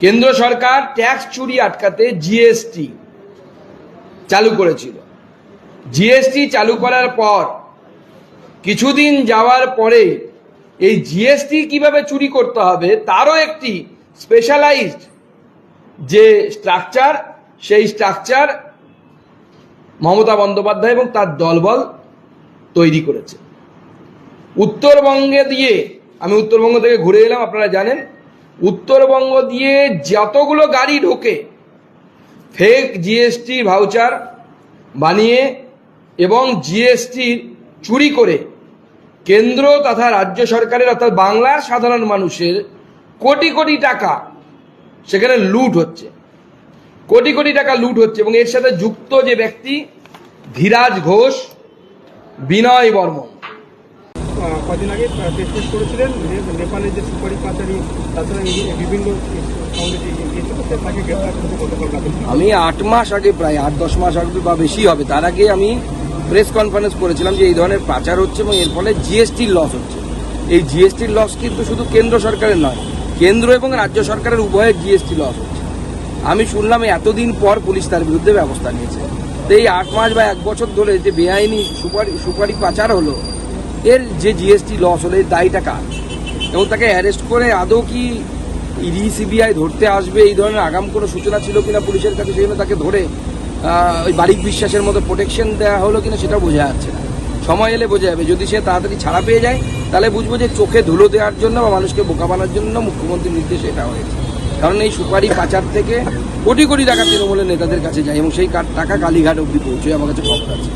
কেন্দ্র সরকার ট্যাক্স চুরি আটকাতে জিএসটি চালু করেছিল। জিএসটি চালু করার পর, কিছুদিন যাওয়ার পরে এই জিএসটি কীভাবে চুরি করতে হবে তারও একটি স্পেশালাইজড যে স্ট্রাকচার সেই স্ট্রাকচার মমতা বন্দ্যোপাধ্যায় এবং তার দলবল তৈরি করেছে। উত্তরবঙ্গে দিয়ে, আমি উত্তরবঙ্গ থেকে ঘুরে এলাম, আপনারা জানেন উত্তরবঙ্গ দিয়ে যতগুলো গাড়ি ঢোকে ফেক জিএসটি ভাউচার বানিয়ে এবং জিএসটি চুরি করে, কেন্দ্র তথা রাজ্য সরকারের অর্থাৎ বাংলার সাধারণ মানুষের কোটি কোটি টাকা সেখানে লুট হচ্ছে। কোটি কোটি টাকা লুট হচ্ছে এবং এর সাথে যুক্ত যে ব্যক্তি, ধীরাজ ঘোষ, বিনয় বর্মন। কদিন আগে টেস্ট করেছিলেন। নে- নেপালের যে সুপারি পাচারি, তাছাড়া বিভিন্ন যে আমি আট মাস আগে, প্রায় আট দশ মাস আগে বা বেশি হবে। তার আগে আমি প্রেস কনফারেন্স করেছিলাম যে এই ধরনের পাচার হচ্ছে এবং এর ফলে জিএসটির লস হচ্ছে। এই জিএসটির লস কিন্তু শুধু কেন্দ্র সরকারের নয়, কেন্দ্র এবং রাজ্য সরকারের উভয়ের জিএসটি লস হচ্ছে। আমি শুনলাম এতদিন পর পুলিশ তার বিরুদ্ধে ব্যবস্থা নিয়েছে। তো এই আট মাস বা এক বছর ধরে যে বেআইনি সুপারি সুপারি পাচার হলো এর যে জিএসটি লস হলো, এর দায়ীটা কার? এবং তাকে অ্যারেস্ট করে আদৌ কি ইডি সিবিআই ধরতে আসবে, এই ধরনের আগাম কোনো সূচনা ছিল কিনা পুলিশের কাছে, সেই তাকে ধরে ওই বারিক বিশ্বাসের মতো প্রোটেকশন দেওয়া হলো কিনা সেটাও বোঝা যাচ্ছে না। সময় এলে বোঝা যাবে। যদি সে তাড়াতাড়ি ছাড়া পেয়ে যায়, তাহলে বুঝব যে চোখে ধুলো দেওয়ার জন্য বা মানুষকে বোকা বানার জন্য মুখ্যমন্ত্রীর নির্দেশ এটা হয়েছে। কারণ এই সুপারি পাচার থেকে কোটি কোটি টাকা তৃণমূলের নেতাদের কাছে যায় এবং সেই টাকা কালীঘাট অব্দি পৌঁছয়। আমার কাছে খবর আছে।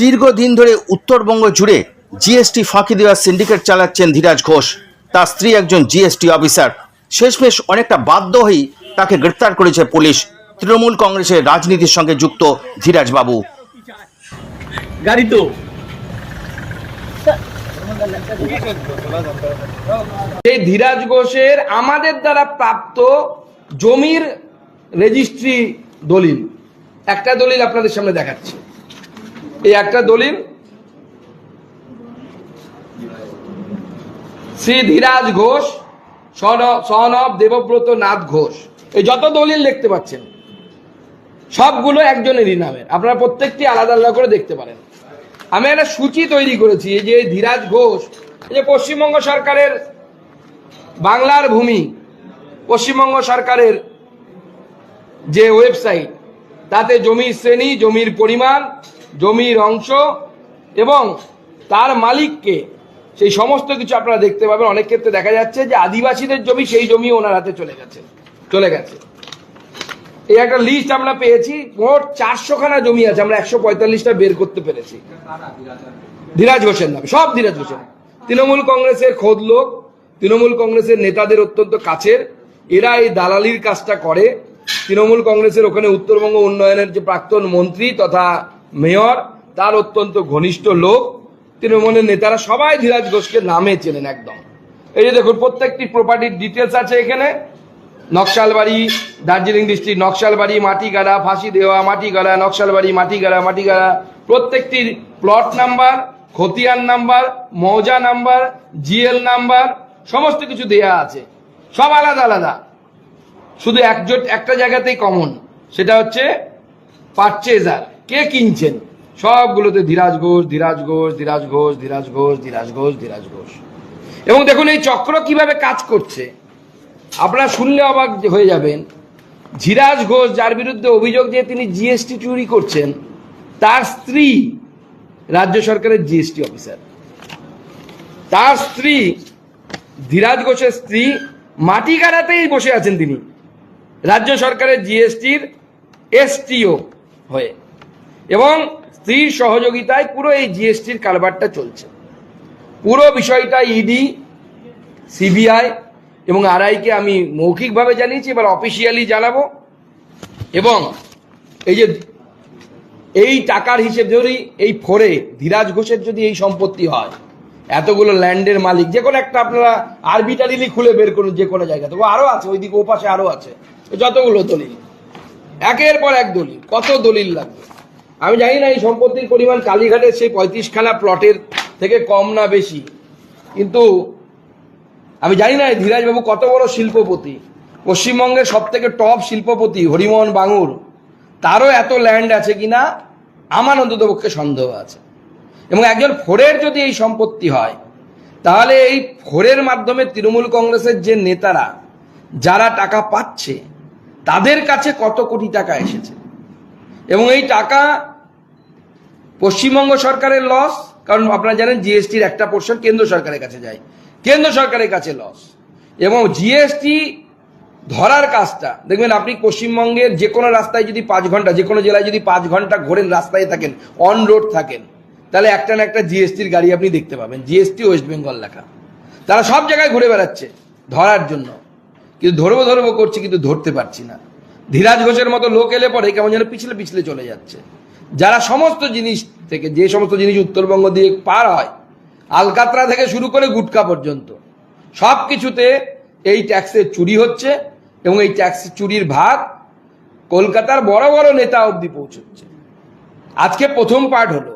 দীর্ঘদিন ধরে উত্তরবঙ্গ জুড়ে জিএসটি ফাঁকি দেওয়ার সিন্ডিকেট চালাচ্ছেন ধীরাজ ঘোষ। তার স্ত্রী একজন জিএসটি অফিসার। শেষমেশ অনেকটা বাধ্য হয়েই তাকে গ্রেপ্তার করেছে পুলিশ। তৃণমূল কংগ্রেসের রাজনীতির সঙ্গে যুক্ত ধীরাজ বাবু। সেই ধীরাজ ঘোষের আমাদের দ্বারা প্রাপ্ত জমির রেজিস্ট্রি দলিল, একটা দলিল আপনাদের সামনে দেখাচ্ছি। এই একটা দলিল শ্রী ধীরাজ ঘোষ সনব দেবব্রত নাথ ঘোষ। এই যত দলিল দেখতে পাচ্ছেন, সবগুলো একজনেরই নামের। আপনারা প্রত্যেকটি আলাদা আলাদা করে দেখতে পারেন। আমি একটা সূচি তৈরি করেছি যে ধীরাজ ঘোষ যে পশ্চিমবঙ্গ সরকারের বাংলার ভূমি, পশ্চিমবঙ্গ সরকারের যে ওয়েবসাইট, তাতে জমির শ্রেণি, জমির পরিমাণ, জমির অংশ এবং তার মালিককে সেই সমস্ত কিছু আপনারা দেখতে পাবেন। অনেক ক্ষেত্রে দেখা যাচ্ছে যে আদিবাসীদের জমি, সেই জমি ওনার হাতে চলে গেছে। চলে গেছে। এই একটা লিস্ট আমরা পেয়েছি, মোট চারশো খানা জমি আছে, আমরা একশো পঁয়তাল্লিশটা বের করতে পেরেছি। ধীরাজ ঘোষের নামে, সব ধীরাজ ঘোষের। তৃণমূল কংগ্রেসের খোদ লোক, তৃণমূল কংগ্রেসের নেতাদের অত্যন্ত কাছের, এরা এই দালালির কাজটা করে। তৃণমূল কংগ্রেসের ওখানে উত্তরবঙ্গ উন্নয়নের যে প্রাক্তন মন্ত্রী তথা মেয়র, তার অত্যন্ত ঘনিষ্ঠ লোক। তৃণমূলের নেতারা সবাই ধীরাজ ঘোষকে নামে চেনেন একদম। এই যে দেখুন, প্রত্যেকটি প্রপার্টির ডিটেলস আছে এখানে। নকশালবাড়ি, দার্জিলিং ডিস্ট্রিক্ট নকশালবাড়ি, মাটিগাড়া, ফাঁসি দেওয়া, মাটিগাড়া, নকশালবাড়ি, মাটিগাড়া মাটিগাড়া। প্রত্যেকটির প্লট নাম্বার খতিয়ান নাম্বার মৌজা নাম্বার জিএল নাম্বার সমস্ত কিছু দেয়া আছে। সব আলাদা আলাদা। শুধু একজোট একটা জায়গাতেই কমন সেটা হচ্ছে পারচেজার কে কিনছেন? সবগুলোতে ধীরাজ ঘোষ ধীরাজ ঘোষ ধীরাজ ঘোষ ধীরাজ ঘোষ ধীরাজ ঘোষ ধীরাজ ঘোষ। এবং দেখুন এই চক্র কীভাবে কাজ করছে। আপনারা শুনলে অবাক হয়ে যাবেন। ধীরাজ ঘোষ যার বিরুদ্ধে অভিযোগ যে তিনি জিএসটি চুরি করছেন, তার স্ত্রী রাজ্য সরকারের জিএসটি অফিসার তার স্ত্রী, ধীরাজ ঘোষের স্ত্রী মাটি মাটিগাড়াতেই বসে আছেন তিনি রাজ্য সরকারের জিএসটির এসটিও হয়ে। এবং স্ত্রীর সহযোগিতায় পুরো এই জিএসটির কারবারটা চলছে। পুরো বিষয়টা ইডি সিবিআই এবং আরআইকে আমি মৌখিকভাবে জানিয়েছি, এবার অফিসিয়ালি জানাব। এবং এই যে এই টাকার হিসেব যদি এই ফোরে ধীরাজ ঘোষের যদি এই সম্পত্তি হয়, এতগুলো ল্যান্ডের মালিক, যে কোনো একটা আপনারা আরবিটারিলি খুলে বের করুন যে কোনো জায়গা থেকে। আরও আছে, ওইদিকে ওপাশে আরও আছে, যতগুলো দলিল। একের পর এক দলিল, কত দলিল লাগবে? আমি জানি না এই সম্পত্তির পরিমাণ কালীঘাটের সেই পঁয়ত্রিশখানা প্লটের থেকে কম না বেশি। কিন্তু আমি জানি না ধীরাজবাবু কত বড় শিল্পপতি। পশ্চিমবঙ্গের সব থেকে টপ শিল্পপতি হরিমোহন বাঙুর, তারও এত ল্যান্ড আছে কিনা আমার অন্তত পক্ষে সন্দেহ আছে। এবং একজন ফোরের যদি এই সম্পত্তি হয়, তাহলে এই ফোরের মাধ্যমে তৃণমূল কংগ্রেসের যে নেতারা, যারা টাকা পাচ্ছে, তাদের কাছে কত কোটি টাকা এসেছে? এবং এই টাকা পশ্চিমবঙ্গ সরকারের লস কারণ আপনারা জানেন জিএসটির একটা পোর্শন কেন্দ্র সরকারের কাছে যায়। কেন্দ্র সরকারের কাছে লস এবং জিএসটি ধরার কাজটা, দেখবেন আপনি পশ্চিমবঙ্গের যে কোনো রাস্তায় যদি পাঁচ ঘণ্টা যে কোনো জেলায় যদি পাঁচ ঘণ্টা ঘোরেন, রাস্তায় থাকেন অন রোড থাকেন, তাহলে একটা না একটা জিএসটির গাড়ি আপনি দেখতে পাবেন। জিএসটি ওয়েস্ট বেঙ্গল লেখা। তারা সব জায়গায় ঘুরে বেড়াচ্ছে ধরার জন্য। কিন্তু ধরবো ধরবো করছি, কিন্তু ধরতে পারছি না। ধীরাজ ঘোষের মতো লোক এলে পরে কেমন যেন পিছলে পিছলে চলে যাচ্ছে। যারা সমস্ত জিনিস থেকে, যে সমস্ত জিনিস উত্তরবঙ্গ দিয়ে পার হয়, আলকাতরা থেকে শুরু করে গুটকা পর্যন্ত সব কিছুতে এই ট্যাক্সের চুরি হচ্ছে এবং এই ট্যাক্স চুরির ভাগ কলকাতার বড় বড় নেতা অবধি পৌঁছচ্ছে। আজকে প্রথম পার্ট হলো।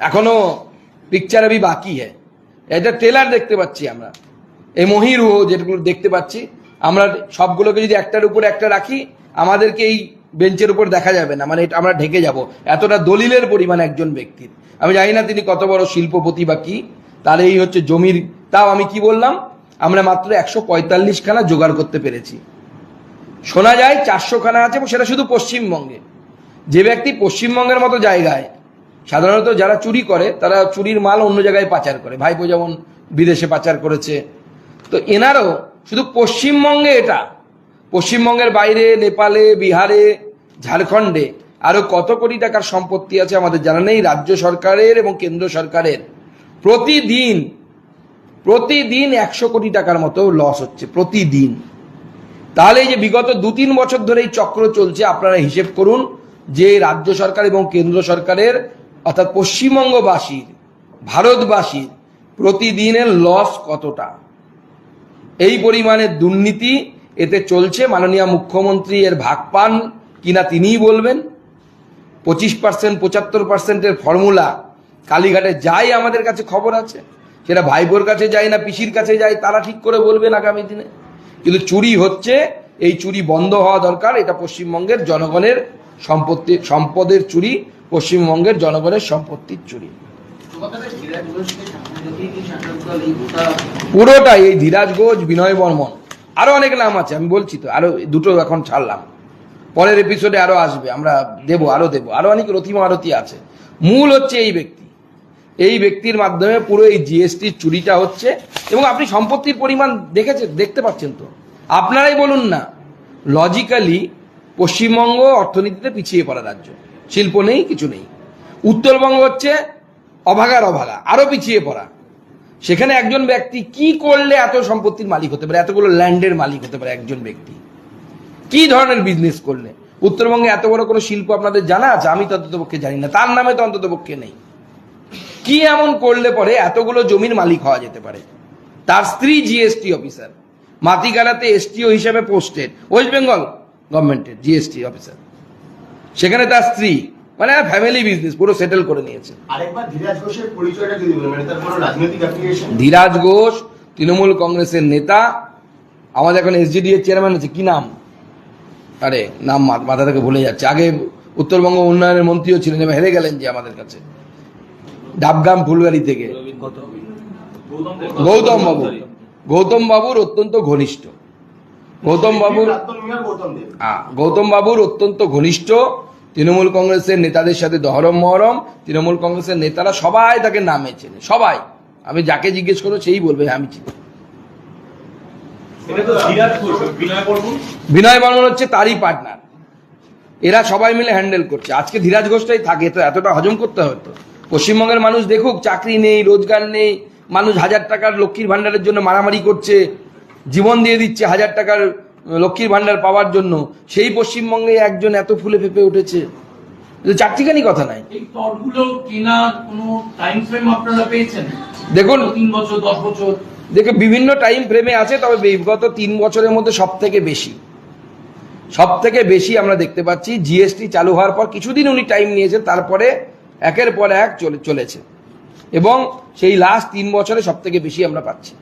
এখনও পিকচার আবি বাকি হ্যাঁ এটা ট্রেলার দেখতে পাচ্ছি আমরা। এই মহিরুহ যেগুলো দেখতে পাচ্ছি, আমরা সবগুলোকে যদি একটার উপর একটা রাখি, আমাদেরকে এই বেঞ্চের উপর দেখা যাবে না। মানে এটা আমরা ঢেকে যাব। এতটা দলিলের পরিমাণ একজন ব্যক্তির। আমি জানি না তিনি কত বড় শিল্পপতি বা কি। তার এই হচ্ছে জমির তাও আমি কি বললাম? আমরা মাত্র একশো পঁয়তাল্লিশ খানা জোগাড় করতে পেরেছি। শোনা যায় চারশো খানা আছে এবং সেটা শুধু পশ্চিমবঙ্গে। যে ব্যক্তি পশ্চিমবঙ্গের মতো জায়গায়, সাধারণত যারা চুরি করে, তারা চুরির মাল অন্য জায়গায় পাচার করে। ভাইপো যেমন বিদেশে পাচার করেছে। তো এনারও শুধু পশ্চিমবঙ্গে এটা পশ্চিমবঙ্গের বাইরে, নেপালে, বিহারে, ঝাড়খণ্ডে আরও কত কোটি টাকার সম্পত্তি আছে আমাদের জানা নেই। রাজ্য সরকারের এবং কেন্দ্র সরকারের। প্রতিদিন প্রতিদিন একশো কোটি টাকার মতো লস হচ্ছে, প্রতিদিন। তাহলে এই যে বিগত দু তিন বছর ধরে এই চক্র চলছে, আপনারা হিসেব করুন যে রাজ্য সরকার এবং কেন্দ্র সরকারের, অর্থাৎ পশ্চিমবঙ্গবাসীর, ভারতবাসীর প্রতিদিনের লস কতটা? এই পরিমাণে দুর্নীতি এতে চলছে মাননীয় মুখ্যমন্ত্রী এর ভাগ পান কিনা তিনিই বলবেন। পঁচিশ পার্সেন্ট পঁচাত্তর পার্সেন্টের ফর্মুলা কালীঘাটে যাই আমাদের কাছে খবর আছে। সেটা ভাইবোর কাছে যায় না পিসির কাছে যায় তারা ঠিক করে বলবেন আগামী দিনে। কিন্তু চুরি হচ্ছে এই চুরি বন্ধ হওয়া দরকার এটা পশ্চিমবঙ্গের জনগণের সম্পত্তি সম্পদের চুরি পশ্চিমবঙ্গের জনগণের সম্পত্তির চুরি। পুরোটাই এই ধীরাজ ঘোষ বিনয় বর্মন। আরও অনেক নাম আছে, আমি বলছি তো, আরও দুটো এখন ছাড়লাম। পরের এপিসোডে আরও আসবে, আমরা দেবো, আরও দেবো, আরও অনেক রথি মারতি আছে। মূল হচ্ছে এই ব্যক্তি। এই ব্যক্তির মাধ্যমে পুরো এই জিএসটি চুরিটা হচ্ছে, এবং আপনি সম্পত্তির পরিমাণ দেখেছেন, দেখতে পাচ্ছেন তো। আপনারাই বলুন না লজিক্যালি পশ্চিমবঙ্গ অর্থনীতিতে পিছিয়ে পড়া রাজ্য। শিল্প নেই, কিছু নেই। উত্তরবঙ্গ হচ্ছে অভাগার অভাগা, আরও পিছিয়ে পড়া। সেখানে একজন ব্যক্তি কি করলে এত সম্পত্তির মালিক হতে পারে? এতগুলো ল্যান্ডের মালিক হতে পারে একজন ব্যক্তি। কি ধরনের বিজনেস করলে? উত্তরবঙ্গে এত বড় কোনো শিল্প আপনাদের জানা আছে? আমি তো অন্তত পক্ষে জানি না। তার নামে তো অন্তত পক্ষে নেই। কি এমন করলে পরে এতগুলো জমির মালিক হওয়া যেতে পারে? তার স্ত্রী জিএসটি অফিসার মাতিগালাতে এসটিও হিসাবে পোস্টেড ওয়েস্ট বেঙ্গল গভর্নমেন্টের জিএসটি অফিসার সেখানে তার স্ত্রী মানে ফ্যামিলি বিজনেস পুরো সেটেল করে নিয়েছে। ধীরাজ মানে ধীরাজ ঘোষ তৃণমূল কংগ্রেসের নেতা আমাদের এখন এসজিডি এর চেয়ারম্যান আছে কি নাম? আরে নাম মাথা থেকে ভুলে যাচ্ছে। আগে উত্তরবঙ্গ উন্নয়নের মন্ত্রীও ছিলেন এবার হেরে গেলেন যে আমাদের কাছে। ডাবগাম ফুলবাড়ি থেকে। গৌতম বাবু। গৌতম বাবুর অত্যন্ত ঘনিষ্ঠ। গৌতম বাবুর গৌতম বাবুর অত্যন্ত ঘনিষ্ঠ। তৃণমূল কংগ্রেসের নেতাদের সাথে দহরম মহরম তৃণমূল কংগ্রেসের নেতারা সবাই তাকে নামে চেনে সবাই। আমি যাকে জিজ্ঞেস করব সেই বলবে "হ্যাঁ, আমি চিনি। বিনয় বর্মন? হচ্ছে তারই পার্টনার এরা সবাই মিলে হ্যান্ডেল করছে। আজকে ধীরাজ ঘোষটাই থাকে তো এতটা হজম করতে হতো পশ্চিমবঙ্গের মানুষ দেখুক চাকরি নেই রোজগার নেই মানুষ হাজার টাকার লক্ষ্মীর ভান্ডারের জন্য মারামারি করছে জীবন দিয়ে দিচ্ছে হাজার টাকার লক্ষ্মীর ভান্ডার পাওয়ার জন্য সেই পশ্চিমবঙ্গে একজন এত ফুলে ফেপে উঠেছে। চারটিখানি কথা নাই। এই প্লটগুলো কেনার কোনো টাইম ফ্রেম আপনারা পেয়েছেন? দেখুন। তিন বছর দশ বছর? দেখে বিভিন্ন টাইম ফ্রেমে আছে তবে বিগত তিন বছরের মধ্যে সব থেকে বেশি। সব থেকে বেশি আমরা দেখতে পাচ্ছি জিএসটি চালু হওয়ার পর কিছুদিন উনি টাইম নিয়েছেন তারপরে একের পর এক চলে চলেছে। এবং সেই লাস্ট তিন বছরে সব থেকে বেশি আমরা পাচ্ছি।